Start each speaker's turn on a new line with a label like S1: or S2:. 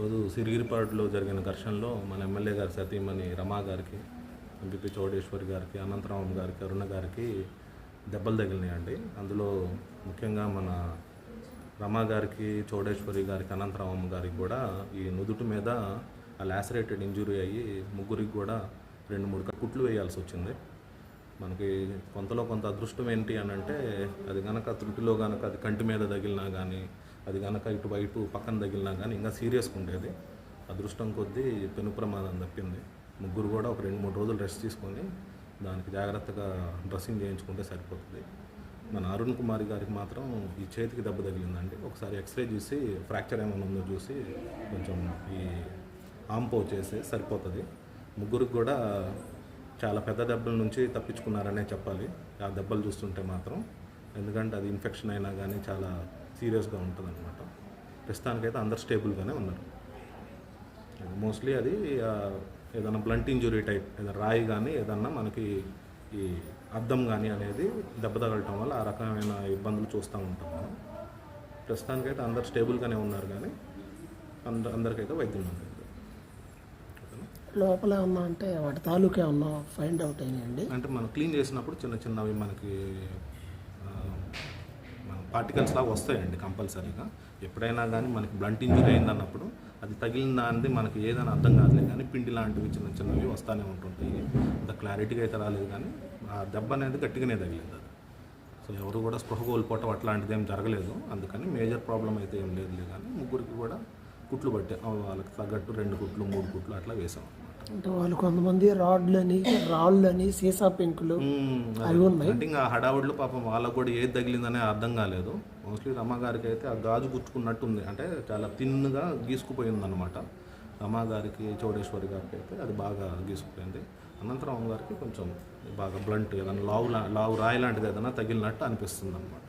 S1: ఈరోజు సిరిగిరిపాడులో జరిగిన ఘర్షణలో మన ఎమ్మెల్యే గారి సతీమణి రమా గారికి ఎంపీపీ చౌడేశ్వరి గారికి అనంతరామం గారికి అరుణ గారికి దెబ్బలు తగిలినాయండి. అందులో ముఖ్యంగా మన రమా గారికి చౌడేశ్వరి గారికి అనంతరామం గారికి కూడా ఈ నుదుటి మీద ఆ లాసరేటెడ్ ఇంజురీ అయ్యి ముగ్గురికి కూడా రెండు మూడు కుట్లు వేయాల్సి వచ్చింది. మనకి కొంతలో కొంత అదృష్టం ఏంటి అని అంటే అది కనుక త్రుటిలో కనుక అది కంటి మీద తగిలినా కానీ అది కనుక ఇటు వైపు పక్కన తగిలినా కానీ ఇంకా సీరియస్గా ఉండేది. అదృష్టం కొద్దీ పెను ప్రమాదం తప్పింది. ముగ్గురు కూడా ఒక రెండు మూడు రోజులు రెస్ట్ తీసుకొని దానికి జాగ్రత్తగా డ్రెస్సింగ్ చేయించుకుంటే సరిపోతుంది. మన అరుణ్ కుమారి గారికి మాత్రం ఈ చేతికి దెబ్బ తగిలిందండి. ఒకసారి ఎక్స్రే చూసి ఫ్రాక్చర్ ఏమైనా ఉందో చూసి కొంచెం ఈ ఆంపో చేసి సరిపోతుంది. ముగ్గురికి కూడా చాలా పెద్ద దెబ్బల నుంచి తప్పించుకున్నారనే చెప్పాలి. ఆ దెబ్బలు చూస్తుంటే మాత్రం. ఎందుకంటే అది ఇన్ఫెక్షన్ అయినా కానీ చాలా సీరియస్గా ఉంటుంది అనమాట ప్రస్తుతానికైతే అందరు స్టేబుల్గానే ఉన్నారు. మోస్ట్లీ అది ఏదైనా బ్లంట్ ఇంజురీ టైప్ ఏదైనా రాయి కానీ ఏదన్నా మనకి ఈ అద్దం కానీ అనేది దెబ్బ తగలటం వల్ల ఆ రకమైన ఇబ్బందులు చూస్తూ ఉంటాం మనం. ప్రస్తుతానికైతే అందరు స్టేబుల్గానే ఉన్నారు కానీ అందరు అందరికైతే వైద్యం ఉంది
S2: లోపల ఏమన్నా అంటే వాటి తాలూకా ఏమన్నా ఫైండ్ అవుట్ అయినాయండి?
S1: అంటే మనం క్లీన్ చేసినప్పుడు చిన్న చిన్నవి మనకి పార్టికల్స్ లాగా వస్తాయండి కంపల్సరీగా. ఎప్పుడైనా కానీ మనకి బ్లంట్ ఇంజురీ అయిందన్నప్పుడు అది తగిలిన దానిది మనకి ఏదైనా అర్థం కాదులే కానీ పిండి లాంటివి చిన్న చిన్నవి వస్తూనే ఉంటుంటాయి. అంత క్లారిటీగా అయితే రాలేదు కానీ ఆ దెబ్బ అనేది గట్టిగానే తగిలింది అది. సో ఎవరు కూడా స్పృహ కోల్పోవటం అట్లాంటిది ఏం జరగలేదు. అందుకని మేజర్ ప్రాబ్లం అయితే ఏం లేదులే కానీ ముగ్గురికి కూడా కుట్లు పట్టే వాళ్ళకి తగ్గట్టు రెండు కుట్లు మూడు కుట్లు అట్లా వేసాం.
S2: అంటే వాళ్ళు కొంతమంది రాడ్లని రాళ్ళని సీసా పెంకులు అవి ఉన్నాయి.
S1: అంటే ఇంకా హడావుడిలో పాపం వాళ్ళకు కూడా ఏది తగిలిందనే అర్థం కాలేదు. మోస్ట్లీ రమా గారికి అయితే ఆ గాజు గుచ్చుకున్నట్టుంది. అంటే చాలా తిన్నుగా గీసుకుపోయింది అనమాట రమా గారికి చౌడేశ్వరి గారికి అయితే అది బాగా గీసుకుపోయింది. అనంతరం గారికి కొంచెం బాగా బ్లంట్ ఏదైనా లావు లావు రాయి లాంటిది ఏదైనా తగిలినట్టు అనిపిస్తుంది అనమాట